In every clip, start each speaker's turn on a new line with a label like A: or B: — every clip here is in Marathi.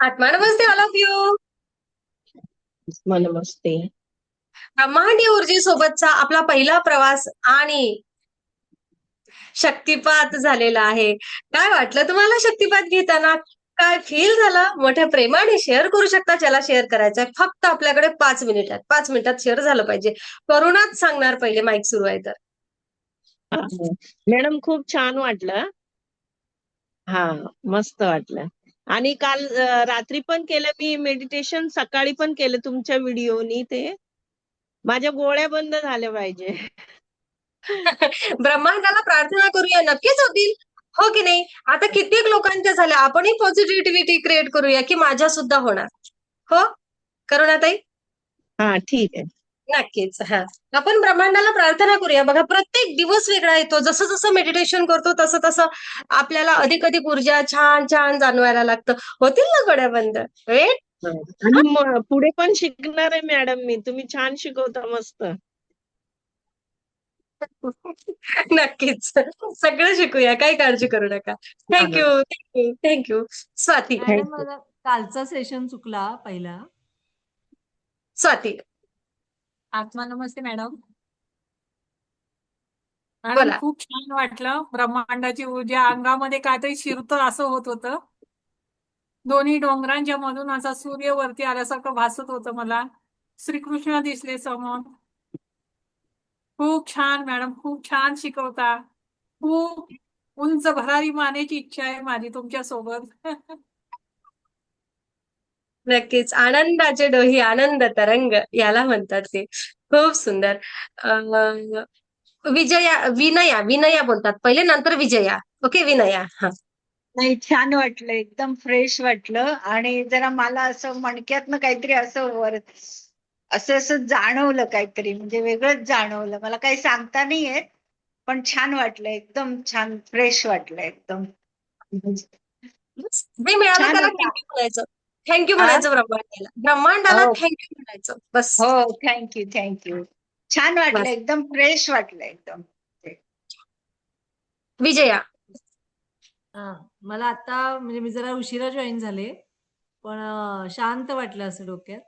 A: आत्मा नमस्ते ऑल ऑफ यू
B: नमस्ते.
A: ब्रह्मांडीय ऊर्जेसोबतचा आपला पहिला प्रवास आणि शक्तिपात झालेला आहे. काय वाटलं तुम्हाला शक्तिपात घेताना? काय फील झाला? मोठ्या प्रेमाने शेअर करू शकता. ज्याला शेअर करायचंय फक्त आपल्याकडे पाच मिनिट आहेत पाच मिनिटात शेअर झालं पाहिजे. करुणाच सांगणार पहिले माईक सुरू आहे तर.
B: मॅडम खूप छान वाटलं. हा मस्त वाटलं. आणि काल रात्री पण केलं मी मेडिटेशन सकाळी पण केलं तुमच्या व्हिडिओनी ते. माझ्या गोळ्या बंद झाल्या पाहिजे.
A: ब्रह्मांडाला प्रार्थना करूया नक्कीच होतील. हो की नाही? आता कित्येक लोकांच्या झाल्या. आपणही पॉझिटिव्हिटी क्रिएट करूया की माझ्या सुद्धा होणार. हो? करुणाताई?
B: हा ठीक आहे.
A: नक्कीच हा. आपण ब्रह्मांडाला प्रार्थना करूया. बघा प्रत्येक दिवस वेगळा येतो. जसं जसं मेडिटेशन करतो तसं तसं आपल्याला अधिक अधिक ऊर्जा छान छान जाणवायला लागतं. होतील ना गड्या बंद वेट
B: पुढे पण शिकणार आहे मॅडम मी. तुम्ही छान शिकवता मस्त.
A: नक्कीच. सगळं शिकूया. काही काळजी करू नका. Thank you thank you thank you Swati.
C: कालचा सेशन चुकला पहिला.
A: स्वाती.
D: आत्मा नमस्ते मॅडम
A: बोला.
D: मॅडम खूप छान वाटलं. ब्रह्मांडाची ऊर्जा अंगामध्ये काहीतरी शिरतं असं होत होतं. दोन्ही डोंगरांच्या मधून असा सूर्य वरती आल्यासारखं भासत होतं मला. श्रीकृष्ण दिसले समोर. खूप छान मॅडम खूप छान शिकवता. खूप उंच भरारी मानेची इच्छा आहे माझी तुमच्यासोबत
A: नक्कीच. आनंदाचे डोही आनंद तरंग याला म्हणतात ते. खूप सुंदर. अं, विजया विनया विनया बोलतात. पहिले नंतर विजया. ओके विनया. हा.
E: नाही छान वाटलं. एकदम फ्रेश वाटलं. आणि जरा मला असं मणक्यातनं काहीतरी असं वर असं असं जाणवलं काहीतरी. म्हणजे वेगळंच जाणवलं. मला काही सांगता नाही येत पण छान वाटलं. एकदम छान फ्रेश वाटलं एकदम.
A: जे मिळालं
E: छान
A: त्याला
E: होता.
A: थँक्यू म्हणायचं थँक्यू म्हणायचं ब्रह्मांडाला. ब्रह्मांडाला
E: हो.
A: थँक्यू म्हणायचं. बस.
E: हो थँक्यू थँक्यू छान वाटलं. एकदम फ्रेश वाटलं एकदम.
A: विजया.
C: हा मला आता म्हणजे मी जरा उशिरा जॉईन झाले पण अं, शांत वाटलं असं डोक्यात.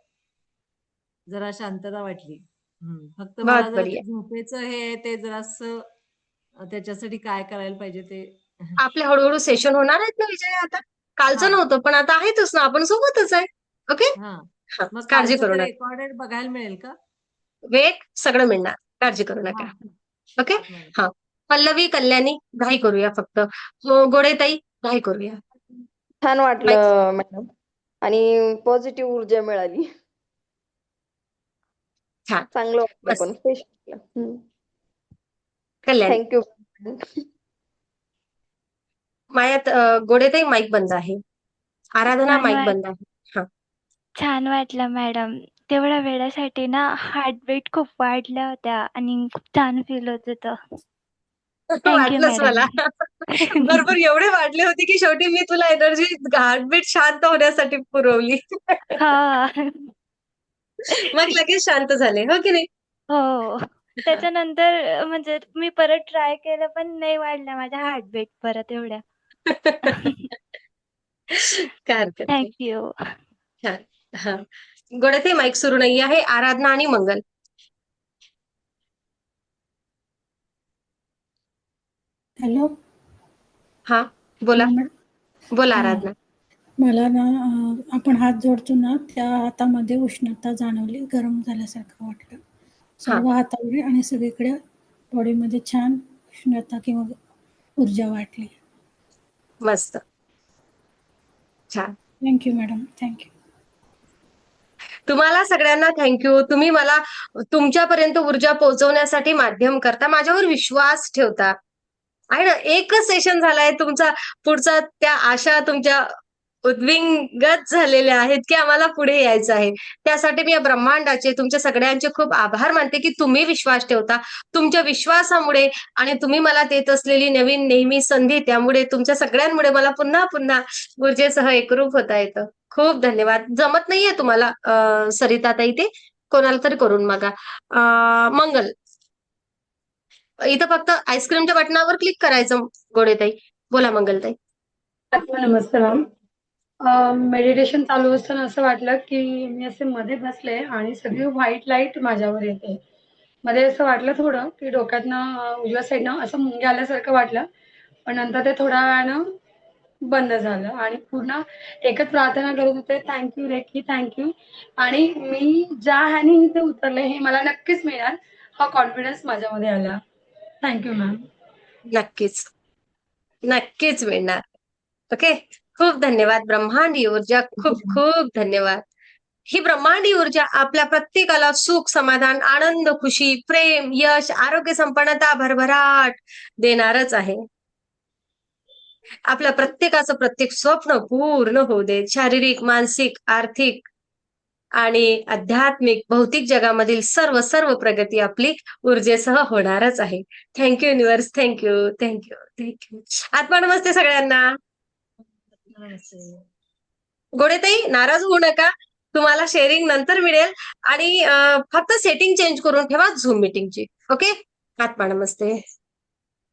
C: जरा शांतता वाटली. हम्म. फक्त मला
A: बहुत
C: जरा
A: बढिया.
C: ते झोपेचं हे आहे ते जरासं अं, त्याच्यासाठी काय करायला पाहिजे ते.
A: आपले हळूहळू सेशन होणार आहेत ना विजया आता? कालचं
C: हा.
A: नव्हतं पण आता आहेतच ना आपण सोबतच आहे. ओके
C: हा.
A: हा,
C: मग
A: काळजी करू नका.
C: रेकॉर्डेड बघायला मिळेल का?
A: वेग सगळं मिळणार. काळजी करू नका. ओके
C: हा.
A: पल्लवी कल्याणी घाई करूया फक्त. गोडेताई घाई करूया.
F: छान वाटलं मॅडम. आणि पॉझिटिव्ह ऊर्जा मिळाली.
A: छान.
F: चांगलं वाटलं. पण
A: कल्याणी.
F: थँक्यू
A: मायात गोडेताई माईक बंद आहे. आराधना माईक बंद आहे.
G: छान वाटलं मॅडम. तेवढ्या वेळासाठी ना हार्टबीट खूप वाढल्या होत्या आणि खूप छान फील होत होतं.
A: वाटलंच मला. बरोबर एवढे वाढले होते की शेवटी मी तुला एनर्जी हार्टबीट शांत होण्यासाठी पुरवली.
G: हा.
A: मग लगेच शांत झाले हो की नाही?
G: हो. त्याच्यानंतर म्हणजे मी परत ट्राय केलं पण नाही वाढल्या माझ्या हार्टबीट परत एवढ्या.
A: काय हरकत नाही हा माईक सुरू नाही आहे. आराधना आणि मंगल.
H: हॅलो.
A: हा बोला.
H: मॅडम.
A: बोला
H: हा.
A: आराधना.
H: मला ना अं, आपण हात जोडतो ना त्या हातामध्ये उष्णता जाणवली गरम झाल्यासारखं वाटलं. सर्व हातावर आणि सगळीकडे बॉडीमध्ये छान उष्णता किंवा ऊर्जा वाटली.
A: मस्त. छान.
H: थँक्यू मॅडम थँक्यू
A: तुम्हाला सगळ्यांना थँक्यू तुम्ही मला तुमच्यापर्यंत ऊर्जा पोहोचवण्यासाठी माध्यम करता माझ्यावर विश्वास ठेवता. आहे ना? एकच सेशन झालाय तुमचा पुढचा त्या आशा तुमच्या उद्विंगत झालेले आहेत की आम्हाला पुढे यायचं आहे. त्यासाठी मी या ब्रह्मांडाचे तुमच्या सगळ्यांचे खूप आभार मानते की तुम्ही विश्वास ठेवता. तुमच्या विश्वासामुळे आणि तुम्ही मला देत असलेली नवीन नेहमी संधी त्यामुळे तुमच्या सगळ्यांमुळे मला पुन्हा पुन्हा गुरुजेसह एकरूप होता येतं. खूप धन्यवाद. जमत नाहीये तुम्हाला सरिता सरिताताई ते? कोणाला तरी करून मागा मंगल. इथं फक्त आईस्क्रीमच्या बटनावर क्लिक करायचं गोडेताई. बोला मंगलताई.
I: नमस्कार मेडिटेशन चालू असताना असं वाटलं की मी असे मध्ये बसले आणि सगळी व्हाईट लाइट माझ्यावर येते. मध्ये असं वाटलं थोडं की डोक्यातनं उजव्या साईडनं असं मुंग्या आल्यासारखं वाटलं. पण नंतर ते थोड्या वेळानं बंद झालं आणि पूर्ण एकच प्रार्थना करत होते थँक्यू रेखी थँक्यू आणि मी ज्या ह्याने इथे उतरले हे मला नक्कीच मिळणार. हा कॉन्फिडन्स माझ्यामध्ये आला. थँक्यू मॅम
A: नक्कीच. नक्कीच मिळणार. ओके खूप धन्यवाद. ब्रह्मांडी ऊर्जा खूप खूप धन्यवाद. ही ब्रह्मांडी ऊर्जा आपल्या प्रत्येकाला सुख समाधान आनंद खुशी प्रेम यश आरोग्य संपन्नता भरभराट देणारच आहे. आपल्या प्रत्येकाचं प्रत्येक स्वप्न पूर्ण होऊ दे. शारीरिक मानसिक आर्थिक आणि आध्यात्मिक भौतिक जगामधील सर्व सर्व प्रगती आपली ऊर्जेसह होणारच आहे. Thank you universe thank you thank you thank you आत्मा नमस्ते सगळ्यांना. गोडेताई नाराज होऊ नका. तुम्हाला शेअरिंग नंतर मिळेल. आणि फक्त सेटिंग चेंज करून ठेवा झूम मीटिंगची ओके हात नमस्ते.